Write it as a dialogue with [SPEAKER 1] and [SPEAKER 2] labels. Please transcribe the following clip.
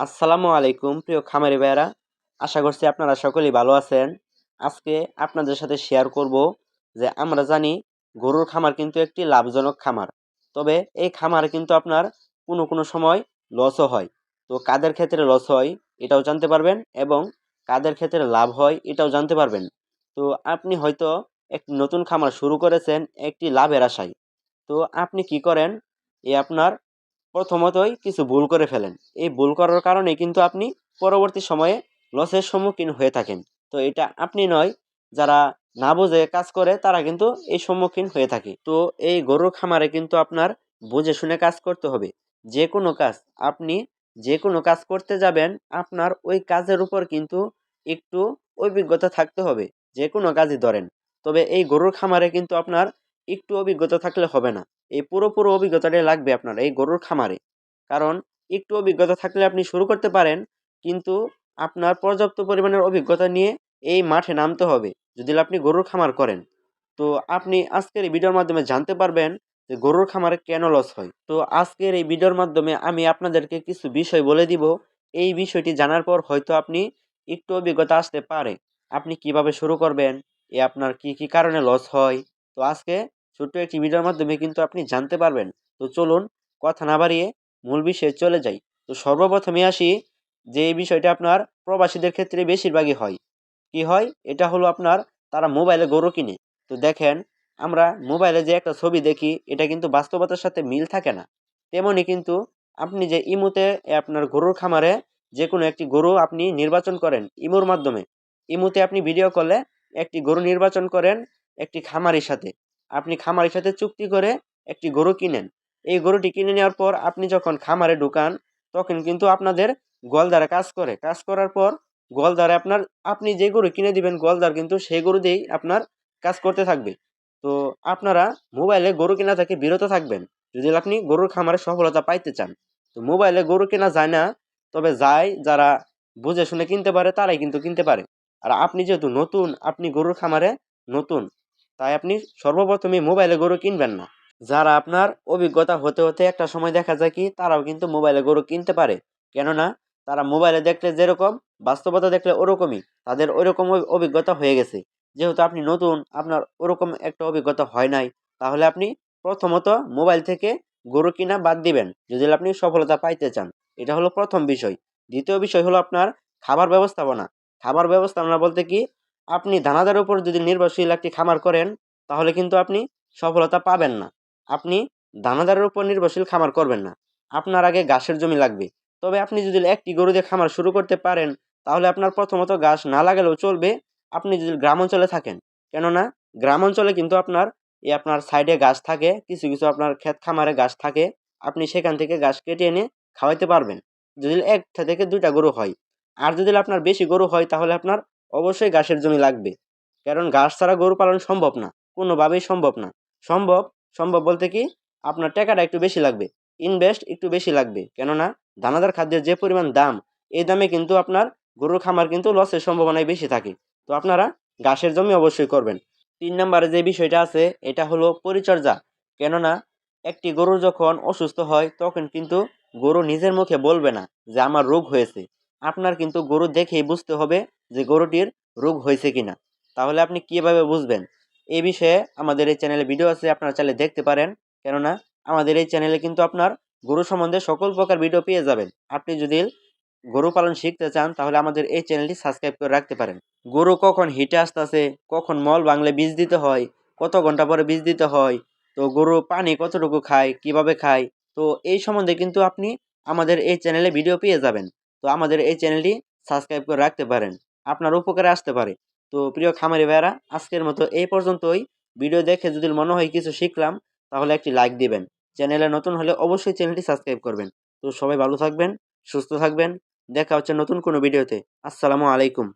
[SPEAKER 1] আসসালামু আলাইকুম, প্রিয় খামারি ভাইয়েরা। আশা করছি আপনারা সকলেই ভালো আছেন। আজকে আপনাদের সাথে শেয়ার করব যে, আমরা জানি গরুর খামার কিন্তু একটি লাভজনক খামার। তবে এই খামার কিন্তু আপনার কোনো কোনো সময় লসও হয়। তো কাদের ক্ষেত্রে লস হয় এটাও জানতে পারবেন এবং কাদের ক্ষেত্রে লাভ হয় এটাও জানতে পারবেন। তো আপনি হয়তো একটি নতুন খামার শুরু করেছেন, একটি লাভের আশায়। তো আপনি কি করেন? এ আপনার প্রথমতই কিছু ভুল করে ফেলেন। এই ভুল করার কারণে কিন্তু আপনি পরবর্তী সময়ে লসের সম্মুখীন হয়ে থাকেন। তো এটা আপনি নয়, যারা না বুঝে কাজ করে, তারা কিন্তু এই সম্মুখীন হয়ে থাকে। তো এই গরুর খামারে কিন্তু আপনার বুঝে শুনে কাজ করতে হবে। যে কোনো কাজ, আপনি যে কোনো কাজ করতে যাবেন, আপনার ওই কাজের উপর কিন্তু একটু অভিজ্ঞতা থাকতে হবে। যে কোনো কাজই ধরেন। তবে এই গরুর খামারে কিন্তু আপনার একটু অভিজ্ঞতা থাকলে হবে না। এই পুরোপুরো অভিজ্ঞতাটাই লাগবে আপনার এই গরুর খামারে। কারণ একটু অভিজ্ঞতা থাকলে আপনি শুরু করতে পারেন, কিন্তু আপনার পর্যাপ্ত পরিমাণের অভিজ্ঞতা নিয়ে এই মাঠে নামতে হবে, যদি আপনি গরুর খামার করেন। তো আপনি আজকের এই ভিডিওর মাধ্যমে জানতে পারবেন যে গরুর খামারে কেন লস হয়। তো আজকের এই ভিডিওর মাধ্যমে আমি আপনাদেরকে কিছু বিষয় বলে দিব। এই বিষয়টি জানার পর হয়তো আপনি একটু অভিজ্ঞতা আসতে পারে। আপনি কীভাবে শুরু করবেন? এ আপনার কি কি কারণে লস হয়? তো আজকে ছোট্ট একটি ভিডিওর মাধ্যমে কিন্তু আপনি জানতে পারবেন। তো চলুন কথা না বাড়িয়ে মূল বিষয়ে চলে যাই। তো সর্বপ্রথমে আসি যে এই বিষয়টা আপনার প্রবাসীদের ক্ষেত্রে বেশিরভাগই হয়। কি হয়? এটা হলো আপনার তারা মোবাইলে গরু কিনে। তো দেখেন, আমরা মোবাইলে যে একটা ছবি দেখি, এটা কিন্তু বাস্তবতার সাথে মিল থাকে না। তেমনই কিন্তু আপনি যে ইমুতে আপনার গরুর খামারে যে কোনো একটি গরু আপনি নির্বাচন করেন ইমুর মাধ্যমে। ইমুতে আপনি ভিডিও কলে একটি গরু নির্বাচন করেন একটি খামারির সাথে। আপনি খামারের সাথে চুক্তি করে একটি গরু কিনেন। এই গরুটি কিনে নেওয়ার পর আপনি যখন খামারে ঢুকান, তখন কিন্তু আপনাদের গোয়ালদারে কাজ করে। কাজ করার পর গোয়ালদারে আপনার, আপনি যে গরু কিনে দিবেন গোয়ালদার কিন্তু সেই গরু দিয়েই আপনার কাজ করতে থাকবে। তো আপনারা মোবাইলে গরু কেনা থেকে বিরত থাকবেন। যদি আপনি গরুর খামারে সফলতা পাইতে চান, তো মোবাইলে গরু কেনা যায় না। তবে যায় যারা বুঝে শুনে কিনতে পারে, তারাই কিন্তু কিনতে পারে। আর আপনি যেহেতু নতুন, আপনি গরুর খামারে নতুন তাই আপনি সর্বপ্রথমে মোবাইলে গরু কিনবেন না। যারা আপনার অভিজ্ঞতা হতে হতে একটা সময় দেখা যায় কি, তারাও কিন্তু মোবাইলে গরু কিনতে পারে। কেননা, তারা মোবাইলে দেখলে যেরকম, বাস্তবতা দেখলে ওরকমই, তাদের ওরকম অভিজ্ঞতা হয়ে গেছে। যেহেতু আপনি নতুন, আপনার ওরকম একটা অভিজ্ঞতা হয় নাই, তাহলে আপনি প্রথমত মোবাইল থেকে গরু কিনা বাদ দিবেন, যদি আপনি সফলতা পাইতে চান। এটা হলো প্রথম বিষয়। দ্বিতীয় বিষয় হলো আপনার খাবার ব্যবস্থাপনা। খাবার ব্যবস্থাপনা বলতে কি আপনি দানাদার উপর যদি নির্ভরশীল একটি খামার করেন, তাহলে কিন্তু আপনি সফলতা পাবেন না। আপনি দানাদারের উপর নির্ভরশীল খামার করবেন না। আপনার আগে ঘাসের জমি লাগবে। তবে আপনি যদি একটি গরু দিয়ে খামার শুরু করতে পারেন, তাহলে আপনার প্রথমত ঘাস না লাগালেও চলবে। আপনি যদি গ্রাম অঞ্চলে থাকেন, কেননা গ্রাম অঞ্চলে কিন্তু আপনার এই আপনার সাইডে গাছ থাকে, কিছু কিছু আপনার ক্ষেত খামারে গাছ থাকে, আপনি সেখান থেকে গাছ কেটে এনে খাওয়াইতে পারবেন। যদি একটা থেকে দুইটা গরু হয়। আর যদি আপনার বেশি গরু হয়, তাহলে আপনার অবশ্যই ঘাসের জমি লাগবে। কারণ ঘাস ছাড়া গরু পালন সম্ভব না, কোনোভাবেই সম্ভব না। সম্ভব সম্ভব বলতে কি, আপনার টাকাটা একটু বেশি লাগবে ইনভেস্ট একটু বেশি লাগবে। কেননা, দানাদার খাদ্যের যে পরিমাণ দাম, এই দামে কিন্তু আপনার গরুর খামার কিন্তু লসের সম্ভাবনাই বেশি থাকে। তো আপনারা ঘাসের জমি অবশ্যই করবেন। তিন নম্বরে যে বিষয়টা আছে, এটা হলো পরিচর্যা। কেননা, একটি গরু যখন অসুস্থ হয়, তখন কিন্তু গরু নিজের মুখে বলবে না যে, আমার রোগ হয়েছে। আপনার কিন্তু গরু দেখেই বুঝতে হবে যে গরুটির রোগ হয়েছে কিনা। তাহলে আপনি কীভাবে বুঝবেন? এই বিষয়ে আমাদের এই চ্যানেলে ভিডিও আছে, আপনারা চাইলে দেখতে পারেন। কেননা, আমাদের এই চ্যানেলে কিন্তু আপনার গরু সম্বন্ধে সকল প্রকার ভিডিও পেয়ে যাবেন। আপনি যদি গরু পালন শিখতে চান, তাহলে আমাদের এই চ্যানেলটি সাবস্ক্রাইব করে রাখতে পারেন। গরু কখন হিটে আসতেছে, কখন মল বাংলে বীজ দিতে হয়, কত ঘণ্টা পরে বীজ দিতে হয়, তো গরু পানি কতটুকু খায়, কীভাবে খায়, তো এই সম্বন্ধে কিন্তু আপনি আমাদের এই চ্যানেলে ভিডিও পেয়ে যাবেন। তো আমাদের এই চ্যানেলটি সাবস্ক্রাইব করে রাখতে পারেন। আপনার উপকারে আসতে পারে। তো প্রিয় খামারি ভাইরা আজকের মতো এই পর্যন্তই। ভিডিও দেখে যদি মনে হয় কিছু শিখলাম, তাহলে একটি লাইক দিবেন। চ্যানেলে নতুন হলে অবশ্যই চ্যানেলটি সাবস্ক্রাইব করবেন। তো সবাই ভালো থাকবেন, সুস্থ থাকবেন। দেখা হচ্ছে নতুন কোনো ভিডিওতে আসসালামু আলাইকুম।